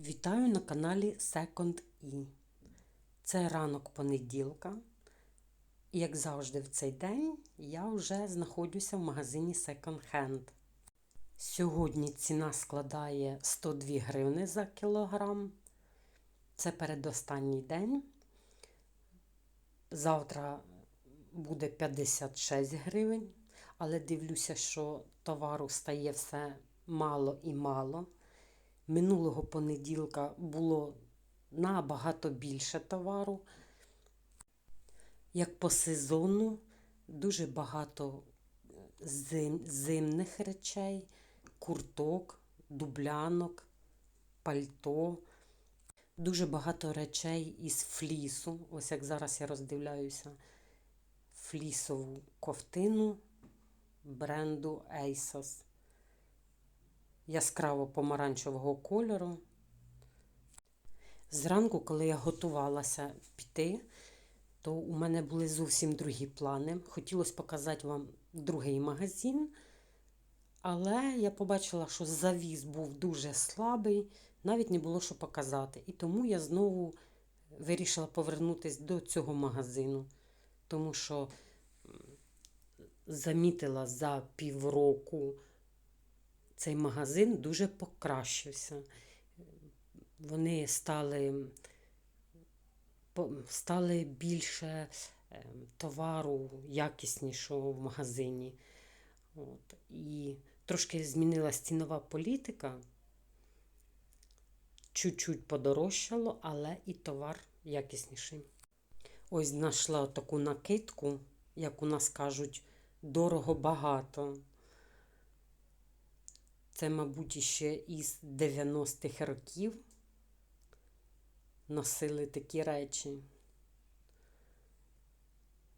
Вітаю на каналі Second E. Це ранок понеділка. І, як завжди, в цей день я вже знаходжуся в магазині Second Hand. Сьогодні ціна складає 102 гривни за кілограм. Це передостанній день. Завтра буде 56 гривень, але дивлюся, що товару стає все мало і мало. Минулого понеділка було набагато більше товару. Як по сезону, дуже багато зим, зимних речей, курток, дублянок, пальто. Дуже багато речей із флісу. Ось як зараз я роздивляюся флісову ковтину бренду ASOS яскраво помаранчевого кольору. Зранку, коли я готувалася піти, то у мене були зовсім другі плани. Хотілося показати вам другий магазин, але я побачила, що завіз був дуже слабий, навіть не було що показати. І тому я знову вирішила повернутися до цього магазину, тому що замітила за півроку цей магазин дуже покращився. Вони стали стали більше товару якіснішого в магазині. От. І трошки змінилась цінова політика. Чуть-чуть подорожчало, але і товар якісніший. Ось знайшла таку накидку, як у нас кажуть, дорого багато. Це, мабуть, ще із 90-х років носили такі речі.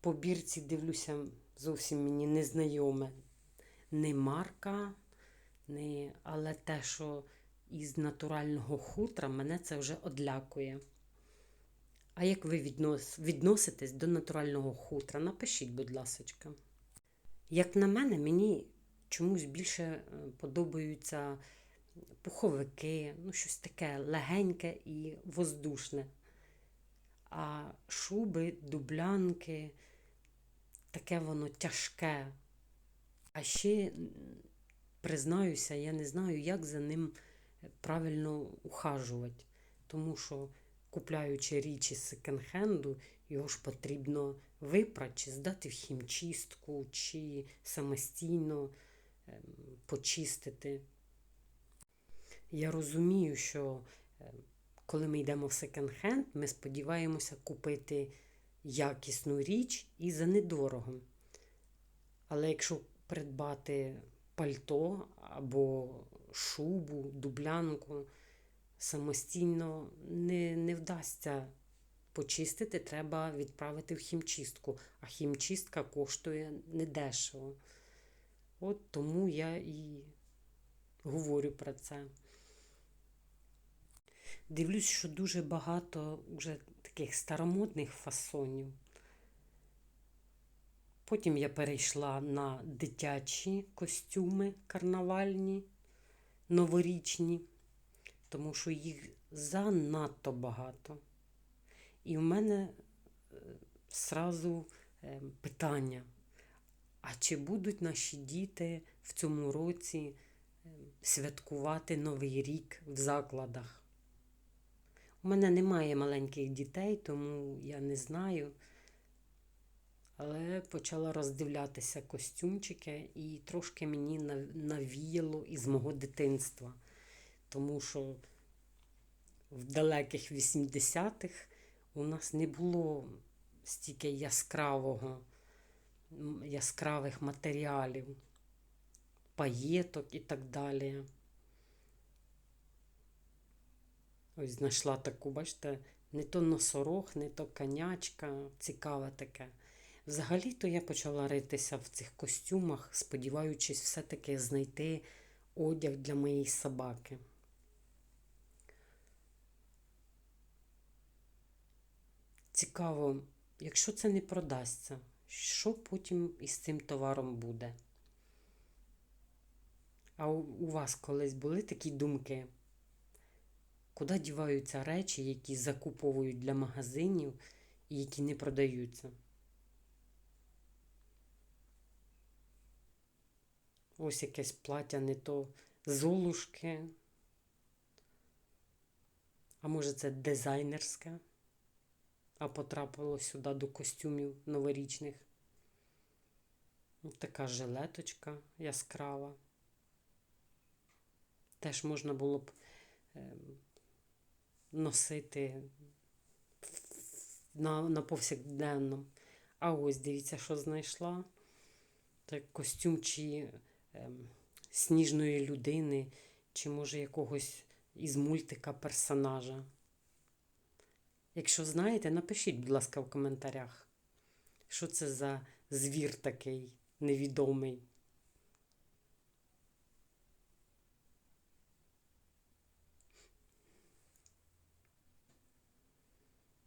По бірці дивлюся, зовсім мені незнайоме. Не марка, не... але те, що із натурального хутра, мене це вже одлякує. А як ви віднос... відноситесь до натурального хутра? Напишіть, будь ласка. Як на мене, мені чомусь більше е, подобаються пуховики, ну, щось таке легеньке і воздушне. А шуби, дублянки, таке воно тяжке. А ще, признаюся, я не знаю, як за ним правильно ухажувати. Тому що, купляючи річі з секонд-хенду, його ж потрібно випрати, чи здати в хімчистку, чи самостійно почистити. Я розумію, що ем, коли ми йдемо в секонд-хенд, ми сподіваємося купити якісну річ і за недорого. Але якщо придбати пальто або шубу, дублянку, самостійно не, не вдасться почистити, треба відправити в хімчистку, а хімчистка коштує недешево. От тому я і говорю про це. Дивлюсь, що дуже багато вже таких старомодних фасонів. Потім я перейшла на дитячі костюми карнавальні, новорічні, тому що їх занадто багато. І в мене зразу е, питання. А чи будуть наші діти в цьому році ем, святкувати Новий рік в закладах? У мене немає маленьких дітей, тому я не знаю. Але почала роздивлятися костюмчики і трошки мені навіяло із мого дитинства. Тому що в далеких 80-х у нас не було стільки яскравого яскравих матеріалів, паєток і так далі. Ось знайшла таку, бачите, не то носорог, не то конячка, цікаве таке. Взагалі-то я почала ритися в цих костюмах, сподіваючись все-таки знайти одяг для моєї собаки. Цікаво, якщо це не продасться, що потім із цим товаром буде. А у вас колись були такі думки? куди діваються речі, які закуповують для магазинів і які не продаються. Ось якесь плаття не то золушки. А може це дизайнерське, а потрапило сюди до костюмів новорічних. Така жилеточка яскрава. Теж можна було б ем, носити на, на повсякденному. А ось дивіться, що знайшла. Це костюм чи ем, сніжної людини, чи може якогось із мультика персонажа. Якщо знаєте, напишіть, будь ласка, в коментарях, що це за звір такий невідомий.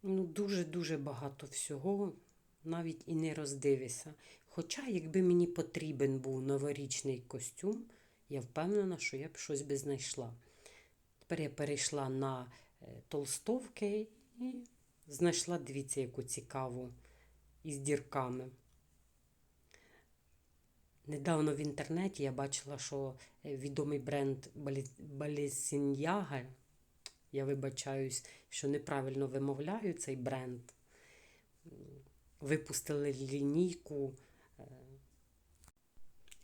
Ну, дуже-дуже багато всього, навіть і не роздивися. Хоча, якби мені потрібен був новорічний костюм, я впевнена, що я б щось би знайшла. Тепер я перейшла на е, толстовки і знайшла, дивіться, яку цікаву із дірками. Недавно в інтернеті я бачила, що е, відомий бренд Balenciaga, я вибачаюсь, що неправильно вимовляю цей бренд, випустили лінійку, е,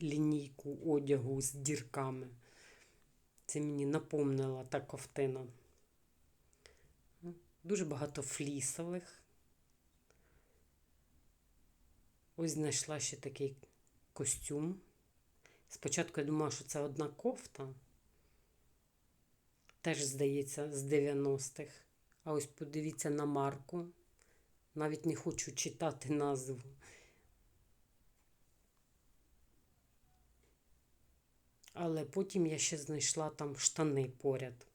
лінійку одягу з дірками. Це мені напомнила та ковтина. Дуже багато флісових. Ось знайшла ще такий костюм. Спочатку я думала, що це одна кофта. Теж, здається, з 90-х. А ось подивіться на марку. Навіть не хочу читати назву. Але потім я ще знайшла там штани поряд.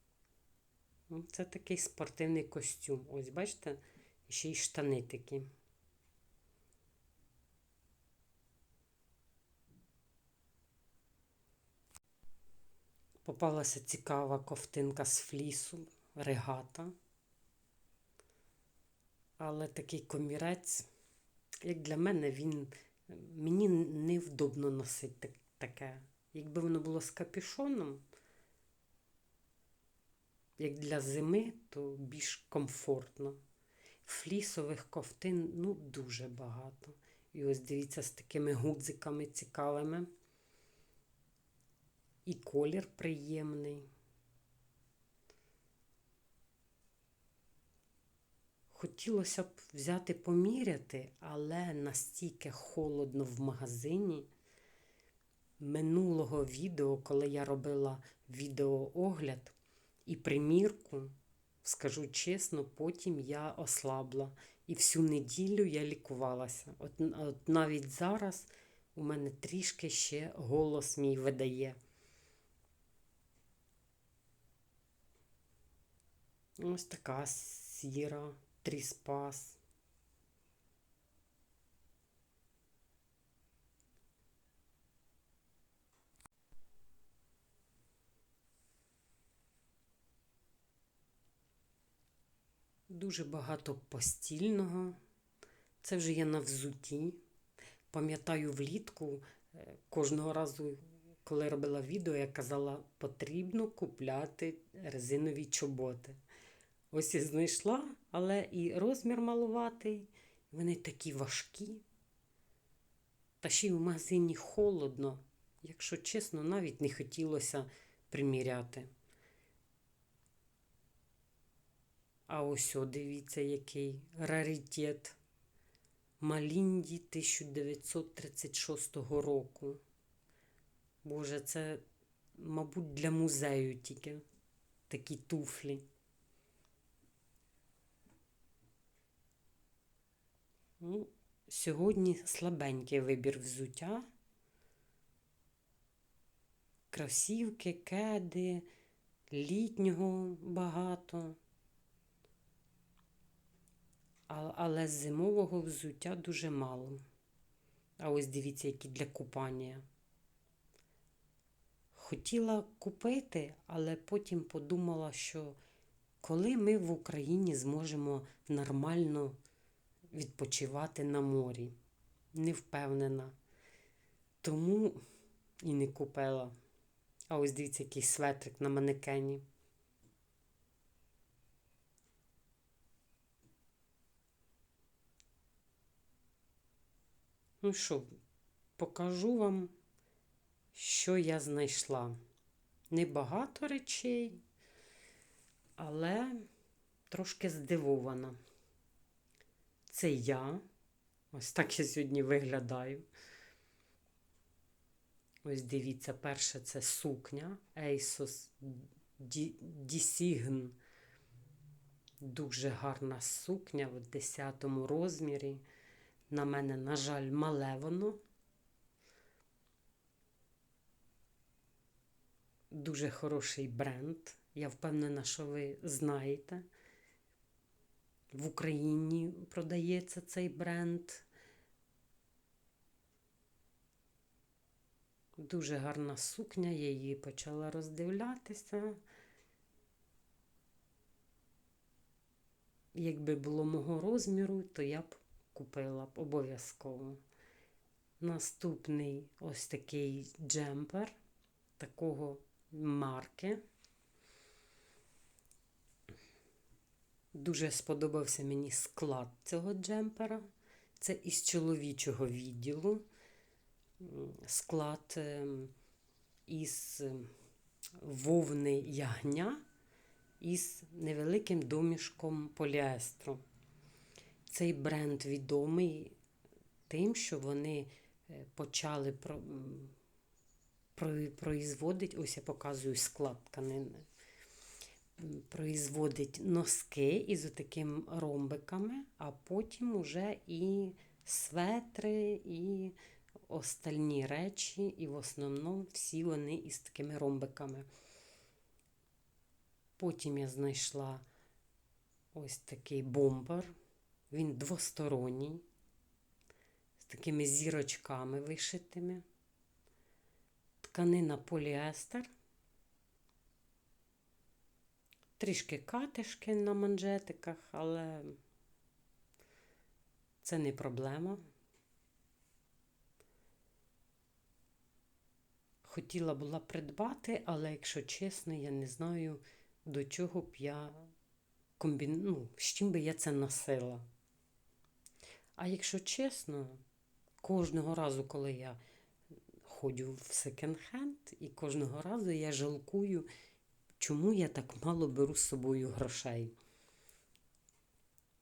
Ну, це такий спортивний костюм. Ось, бачите, ще й штани такі. Попалася цікава ковтинка з флісу, регата. Але такий комірець, як для мене, він мені невдобно носити таке. Якби воно було з капюшоном, як для зими, то більш комфортно. Флісових ковтин ну, дуже багато. І ось дивіться, з такими гудзиками цікавими. І колір приємний. Хотілося б взяти поміряти, але настільки холодно в магазині. Минулого відео, коли я робила відеоогляд і примірку, скажу чесно, потім я ослабла. І всю неділю я лікувалася. От, от навіть зараз у мене трішки ще голос мій видає. Ось така сіра, тріспас. Дуже багато постільного. Це вже є на взуті. Пам'ятаю влітку е, кожного разу, коли робила відео, я казала, потрібно купляти резинові чоботи. Ось і знайшла, але і розмір малуватий. Вони такі важкі. Та ще й в магазині холодно, якщо чесно, навіть не хотілося приміряти. А ось дивіться, який раритет Малінді 1936 року. Боже, це, мабуть, для музею тільки такі туфлі. Ну, Сьогодні слабенький вибір взуття. Красівки, кеди, літнього багато. Але зимового взуття дуже мало. А ось дивіться, які для купання. Хотіла купити, але потім подумала, що коли ми в Україні зможемо нормально відпочивати на морі? Не впевнена. Тому і не купила. А ось дивіться, який светрик на манекені. Ну що, покажу вам, що я знайшла. Небагато речей, але трошки здивована. Це я. Ось так я сьогодні виглядаю. Ось дивіться, перше це сукня Asos Design. Дуже гарна сукня в 10 розмірі. На мене, на жаль, мале воно. Дуже хороший бренд. Я впевнена, що ви знаєте. В Україні продається цей бренд. Дуже гарна сукня, я її почала роздивлятися. Якби було мого розміру, то я б купила б обов'язково. Наступний ось такий джемпер такого марки. Дуже сподобався мені склад цього джемпера. Це із чоловічого відділу. Склад ем, із вовни ягня із невеликим домішком поліестру. Цей бренд відомий тим, що вони е, почали производити, ось я показую склад тканини, производить носки із такими ромбиками, а потім уже і светри, і остальні речі, і в основному всі вони із такими ромбиками. Потім я знайшла ось такий бомбер. Він двосторонній, з такими зірочками вишитими. Тканина поліестер. Трішки катишки на манжетиках, але це не проблема. Хотіла була придбати, але, якщо чесно, я не знаю, до чого б я комбін... ну, з чим би я це носила. А якщо чесно, кожного разу, коли я ходжу в секонд-хенд, і кожного разу я жалкую, чому я так мало беру з собою грошей.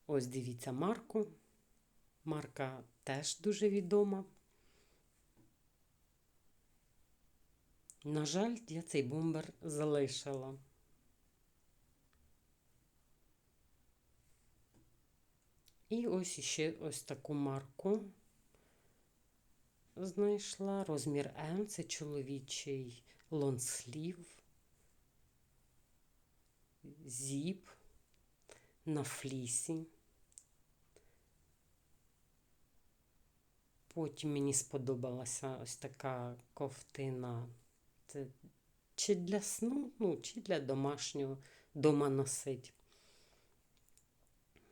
Ось дивіться марку. Марка теж дуже відома. На жаль, я цей бомбер залишила. І ось ще ось таку марку знайшла. Розмір М це чоловічий лонслів, зіп на флісі. Потім мені сподобалася ось така ковтина. Це чи для сну, ну, чи для домашнього дома носить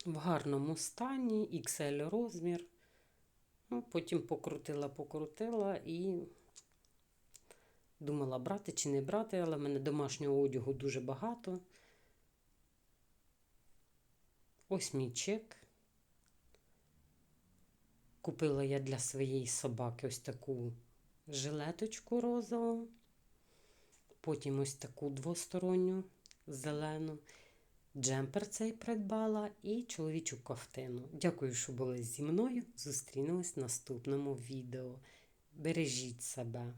в гарному стані, XL розмір. Ну, Потім покрутила, покрутила і думала, брати чи не брати, але в мене домашнього одягу дуже багато. Ось мій чек. Купила я для своєї собаки ось таку жилеточку розову, потім ось таку двосторонню зелену. Джемпер цей придбала і чоловічу ковтину. Дякую, що були зі мною. Зустрінемось в наступному відео. Бережіть себе!